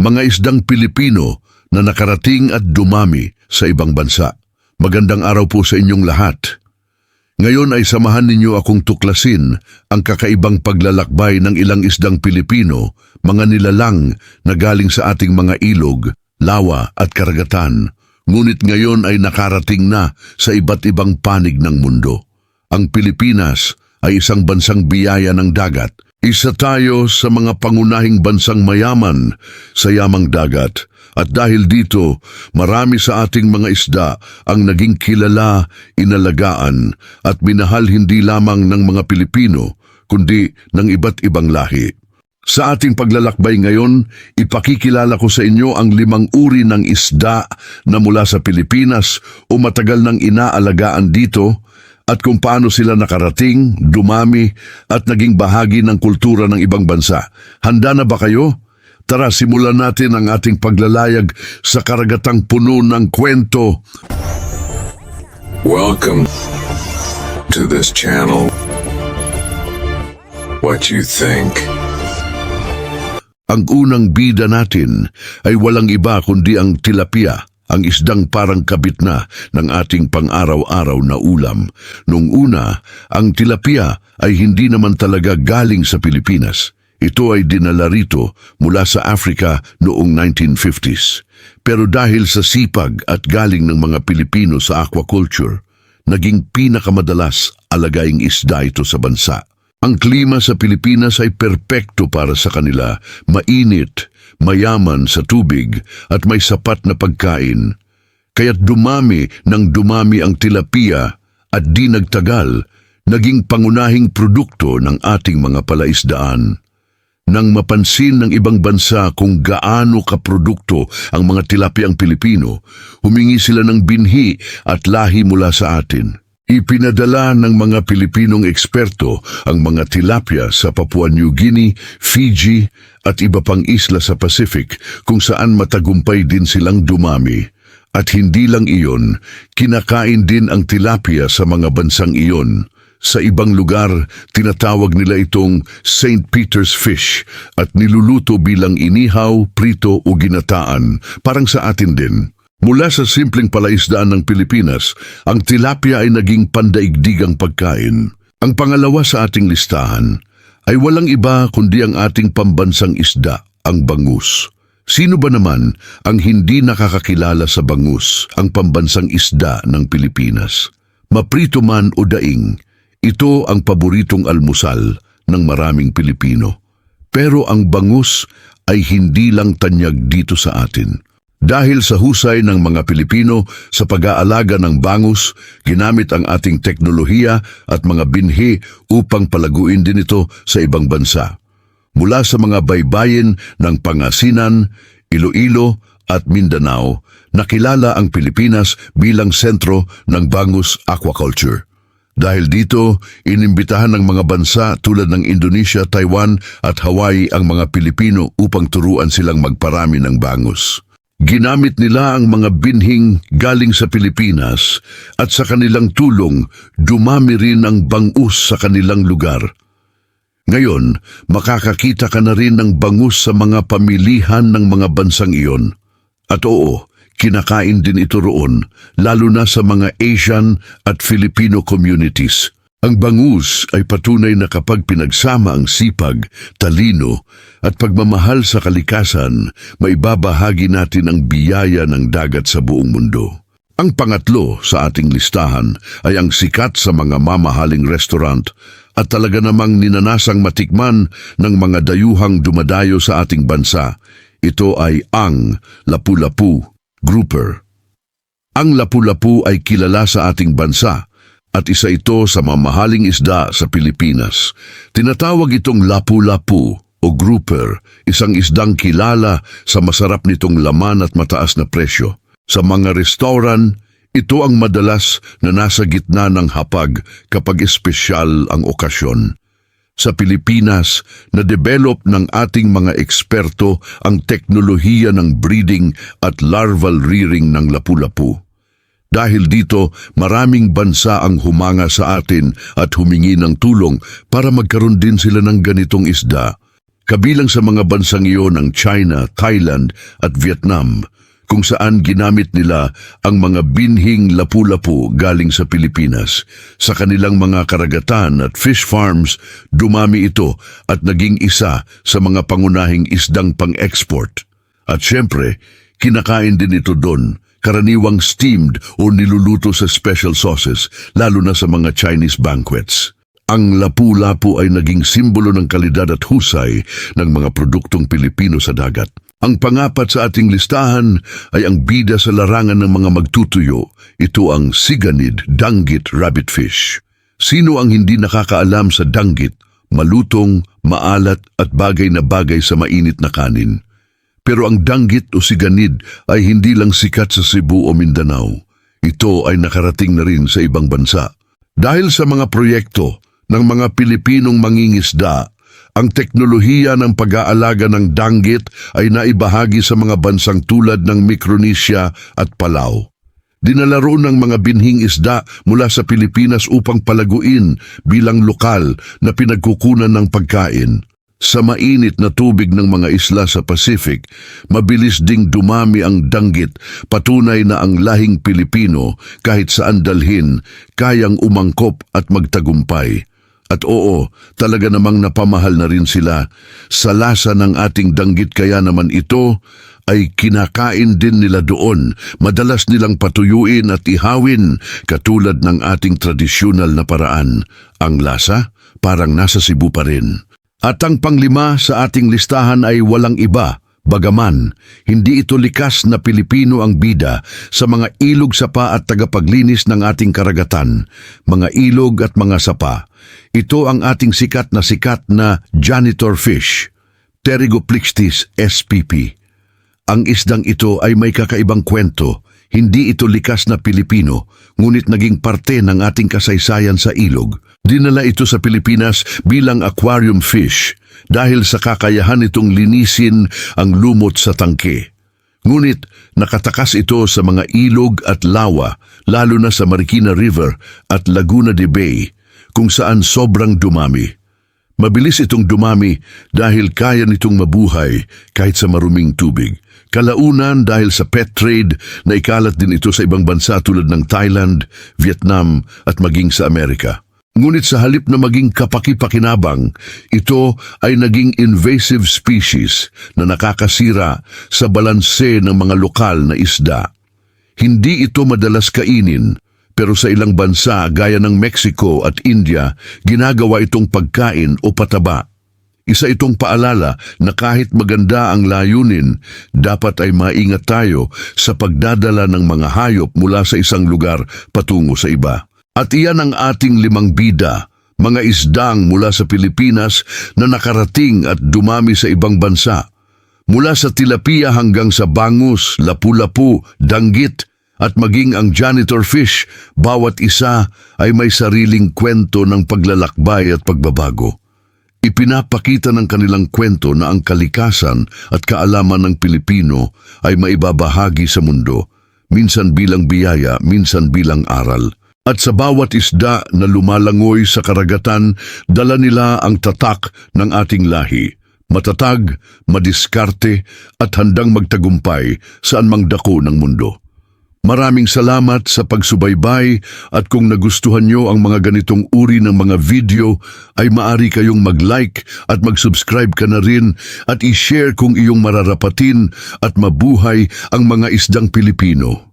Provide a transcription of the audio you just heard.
mga isdang Pilipino na nakarating at dumami sa ibang bansa. Magandang araw po sa inyong lahat. Ngayon ay samahan ninyo akong tuklasin ang kakaibang paglalakbay ng ilang isdang Pilipino, mga nilalang na galing sa ating mga ilog, lawa at karagatan. Ngunit ngayon ay nakarating na sa iba't ibang panig ng mundo. Ang Pilipinas ay isang bansang biyaya ng dagat. Isa tayo sa mga pangunahing bansang mayaman sa yamang dagat. At dahil dito, marami sa ating mga isda ang naging kilala, inalagaan at minahal hindi lamang ng mga Pilipino, kundi ng iba't ibang lahi. Sa ating paglalakbay ngayon, ipakikilala ko sa inyo ang limang uri ng isda na mula sa Pilipinas o matagal nang inaalagaan dito at kung paano sila nakarating, dumami at naging bahagi ng kultura ng ibang bansa. Handa na ba kayo? Tara, simulan natin ang ating paglalayag sa karagatang puno ng kwento. Welcome to this channel. What you think? Ang unang bida natin ay walang iba kundi ang tilapia, ang isdang parang kabit na ng ating pang-araw-araw na ulam. Nung una, ang tilapia ay hindi naman talaga galing sa Pilipinas. Ito ay dinala rito mula sa Africa noong 1950s. Pero dahil sa sipag at galing ng mga Pilipino sa aquaculture, naging pinakamadalas alagaing isda ito sa bansa. Ang klima sa Pilipinas ay perpekto para sa kanila, mainit, mayaman sa tubig at may sapat na pagkain. Kaya't dumami ng dumami ang tilapia at di nagtagal, naging pangunahing produkto ng ating mga palaisdaan. Nang mapansin ng ibang bansa kung gaano kaprodukto ang mga tilapiang Pilipino, humingi sila ng binhi at lahi mula sa atin. Ipinadala ng mga Pilipinong eksperto ang mga tilapia sa Papua New Guinea, Fiji at iba pang isla sa Pacific kung saan matagumpay din silang dumami. At hindi lang iyon, kinakain din ang tilapia sa mga bansang iyon. Sa ibang lugar, tinatawag nila itong St. Peter's fish at niluluto bilang inihaw, prito o ginataan, parang sa atin din. Mula sa simpleng palaisdaan ng Pilipinas, ang tilapia ay naging pandaigdigang pagkain. Ang pangalawa sa ating listahan ay walang iba kundi ang ating pambansang isda, ang bangus. Sino ba naman ang hindi nakakakilala sa bangus, ang pambansang isda ng Pilipinas? Maprito man o daing, ito ang paboritong almusal ng maraming Pilipino. Pero ang bangus ay hindi lang tanyag dito sa atin. Dahil sa husay ng mga Pilipino sa pag-aalaga ng bangus, ginamit ang ating teknolohiya at mga binhi upang palaguin din ito sa ibang bansa. Mula sa mga baybayin ng Pangasinan, Iloilo at Mindanao, nakilala ang Pilipinas bilang sentro ng bangus aquaculture. Dahil dito, inimbitahan ng mga bansa tulad ng Indonesia, Taiwan at Hawaii ang mga Pilipino upang turuan silang magparami ng bangus. Ginamit nila ang mga binhing galing sa Pilipinas at sa kanilang tulong dumami rin ang bangus sa kanilang lugar. Ngayon, makakakita ka na rin ng bangus sa mga pamilihan ng mga bansang iyon. At oo, kinakain din ito roon, lalo na sa mga Asian at Filipino communities. Ang bangus ay patunay na kapag pinagsama ang sipag, talino at pagmamahal sa kalikasan, may babahagi natin ang biyaya ng dagat sa buong mundo. Ang pangatlo sa ating listahan ay ang sikat sa mga mamahaling restaurant at talaga namang ninanasang matikman ng mga dayuhang dumadayo sa ating bansa. Ito ay ang lapu-lapu, grouper. Ang lapu-lapu ay kilala sa ating bansa at isa ito sa mamahaling isda sa Pilipinas. Tinatawag itong lapu-lapu o grouper, isang isdang kilala sa masarap nitong laman at mataas na presyo. Sa mga restaurant, ito ang madalas na nasa gitna ng hapag kapag espesyal ang okasyon. Sa Pilipinas, na-develop ng ating mga eksperto ang teknolohiya ng breeding at larval rearing ng lapu-lapu. Dahil dito, maraming bansa ang humanga sa atin at humingi ng tulong para magkaroon din sila ng ganitong isda. Kabilang sa mga bansang iyon ang China, Thailand at Vietnam, kung saan ginamit nila ang mga binhing lapu-lapu galing sa Pilipinas. Sa kanilang mga karagatan at fish farms, dumami ito at naging isa sa mga pangunahing isdang pang-export. At syempre, kinakain din ito doon, karaniwang steamed o niluluto sa special sauces, lalo na sa mga Chinese banquets. Ang lapu-lapu ay naging simbolo ng kalidad at husay ng mga produktong Pilipino sa dagat. Ang pangapat sa ating listahan ay ang bida sa larangan ng mga magtutuyo. Ito ang siganid danggit rabbit fish. Sino ang hindi nakakaalam sa danggit? Malutong, maalat at bagay na bagay sa mainit na kanin. Pero ang danggit o siganid ay hindi lang sikat sa Cebu o Mindanao. Ito ay nakarating na rin sa ibang bansa. Dahil sa mga proyekto ng mga Pilipinong mangingisda, ang teknolohiya ng pag-aalaga ng danggit ay naibahagi sa mga bansang tulad ng Micronesia at Palau. Dinalaro ng mga binhing isda mula sa Pilipinas upang palaguin bilang lokal na pinagkukunan ng pagkain. Sa mainit na tubig ng mga isla sa Pacific, mabilis ding dumami ang danggit, patunay na ang lahing Pilipino kahit saan dalhin, kayang umangkop at magtagumpay. At oo, talaga namang napamahal na rin sila. Sa lasa ng ating danggit kaya naman ito ay kinakain din nila doon. Madalas nilang patuyuin at ihawin katulad ng ating tradisyonal na paraan. Ang lasa parang nasa Cebu pa rin. At ang panglima sa ating listahan ay walang iba. Bagaman, hindi ito likas na Pilipino ang bida sa mga ilog sapa at tagapaglinis ng ating karagatan, mga ilog at mga sapa. Ito ang ating sikat na sikat na janitor fish, Pterygoplixtis spp. Ang isdang ito ay may kakaibang kwento. Hindi ito likas na Pilipino, ngunit naging parte ng ating kasaysayan sa ilog. Dinala ito sa Pilipinas bilang aquarium fish dahil sa kakayahan itong linisin ang lumot sa tangke. Ngunit nakatakas ito sa mga ilog at lawa, lalo na sa Marikina River at Laguna de Bay, kung saan sobrang dumami. Mabilis itong dumami dahil kaya nitong mabuhay kahit sa maruming tubig. Kalaunan dahil sa pet trade na ikalat din ito sa ibang bansa tulad ng Thailand, Vietnam at maging sa Amerika. Ngunit sa halip na maging kapaki-pakinabang, ito ay naging invasive species na nakakasira sa balanse ng mga lokal na isda. Hindi ito madalas kainin, pero sa ilang bansa gaya ng Mexico at India, ginagawa itong pagkain o pataba. Isa itong paalala na kahit maganda ang layunin, dapat ay maingat tayo sa pagdadala ng mga hayop mula sa isang lugar patungo sa iba. At iyan ang ating limang bida, mga isdang mula sa Pilipinas na nakarating at dumami sa ibang bansa. Mula sa tilapia hanggang sa bangus, lapu-lapu, danggit, at maging ang janitor fish, bawat isa ay may sariling kwento ng paglalakbay at pagbabago. Ipinapakita ng kanilang kwento na ang kalikasan at kaalaman ng Pilipino ay maibabahagi sa mundo, minsan bilang biyaya, minsan bilang aral. At sa bawat isda na lumalangoy sa karagatan, dala nila ang tatak ng ating lahi. Matatag, madiskarte at handang magtagumpay saan mang dako ng mundo. Maraming salamat sa pagsubaybay at kung nagustuhan nyo ang mga ganitong uri ng mga video ay maari kayong mag-like at mag-subscribe ka na rin at i-share kung iyong mararapatin at mabuhay ang mga isdang Pilipino.